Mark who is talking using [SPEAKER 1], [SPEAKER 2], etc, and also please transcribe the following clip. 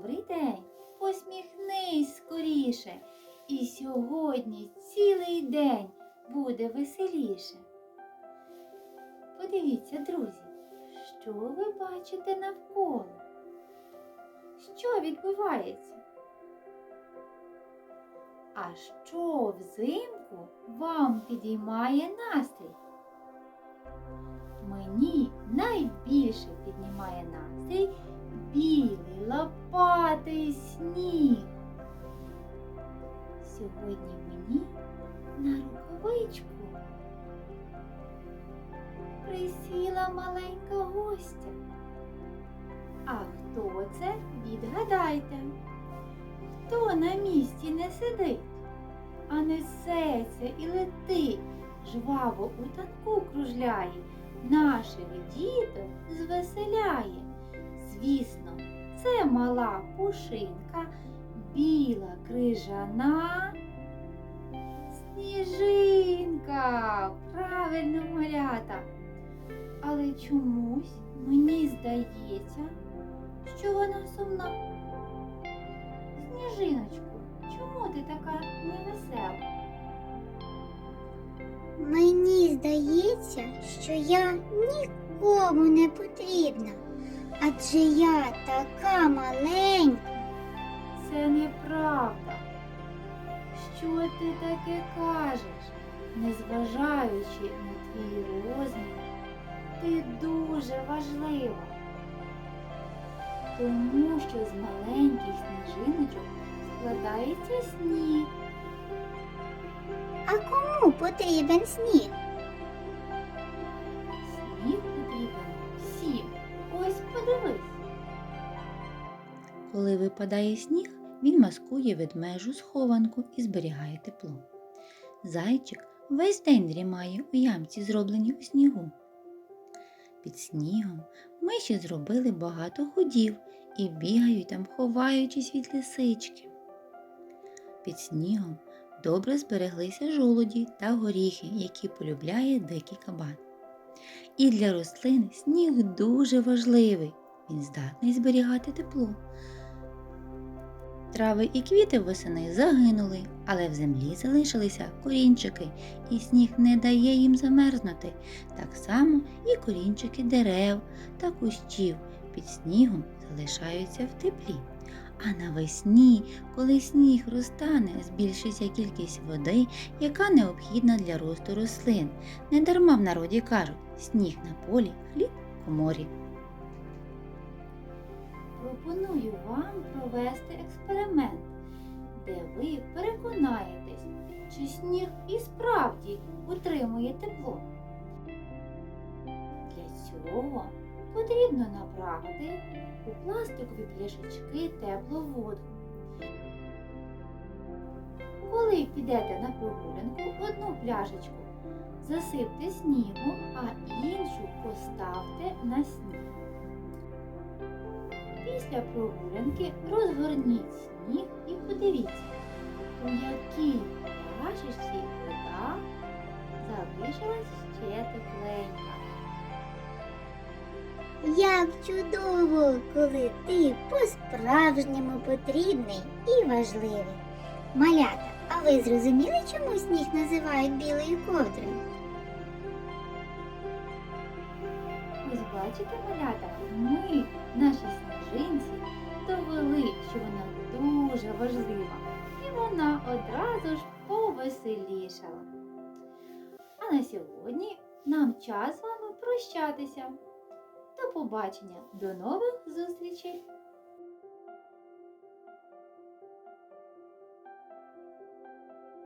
[SPEAKER 1] Добрий день, посміхнись скоріше, і сьогодні цілий день буде веселіше. Подивіться, друзі, що ви бачите навколо? Що відбувається? А що взимку вам підіймає настрій? Мені найбільше піднімає настрій білий лопатий сніг. Сьогодні мені на рукавичку присіла маленька гостя. А хто це? Відгадайте. Хто на місці не сидить, а несеться і летить, жваво у танку кружляє, наших діток звеселяє. Звісно, мала пушинка, біла крижана. Сніжинка, правильно малята. Але чомусь мені здається, що вона сумна. Сніжиночку, чому ти така невесела?
[SPEAKER 2] Мені здається, що я нікому не потрібна, адже я така маленька.
[SPEAKER 1] Це неправда. Що ти таке кажеш, незважаючи на твій розмір, ти дуже важлива. Тому що з маленьких сніжиночок складається сніг.
[SPEAKER 2] А кому потрібен сніг?
[SPEAKER 3] Коли випадає сніг, він маскує ведмежу схованку і зберігає тепло. Зайчик весь день дрімає у ямці, зробленій у снігу. Під снігом миші зробили багато ходів і бігають там, ховаючись від лисички. Під снігом добре збереглися жолуді та горіхи, які полюбляє дикий кабан. І для рослин сніг дуже важливий. Він здатний зберігати тепло. Трави і квіти восени загинули, але в землі залишилися корінчики, і сніг не дає їм замерзнути. Так само і корінчики дерев та кущів під снігом залишаються в теплі. А навесні, коли сніг розтане, збільшиться кількість води, яка необхідна для росту рослин. Недарма в народі кажуть сніг на полі, хліб в коморі.
[SPEAKER 1] Пропоную вам провести експеримент, де ви переконаєтесь, чи сніг і справді утримує тепло. Для цього потрібно набрати у пластикові пляшечки теплу воду. Коли підете на прогулянку, одну пляшечку засипте снігом, а іншу поставте на сніг. Після прогулянки розгорніть сніг і подивіться, у якій пляшечці вода залишилась ще тепленька.
[SPEAKER 2] Як чудово, коли ти по-справжньому потрібний і важливий. Малята, а ви зрозуміли, чому сніг називають білою ковдрою?
[SPEAKER 1] Ось бачите, малята, ми, наші сніжинці, довели, що вона дуже важлива, і вона одразу ж повеселішала. А на сьогодні нам час з вами прощатися. До побачення, до нових зустрічей!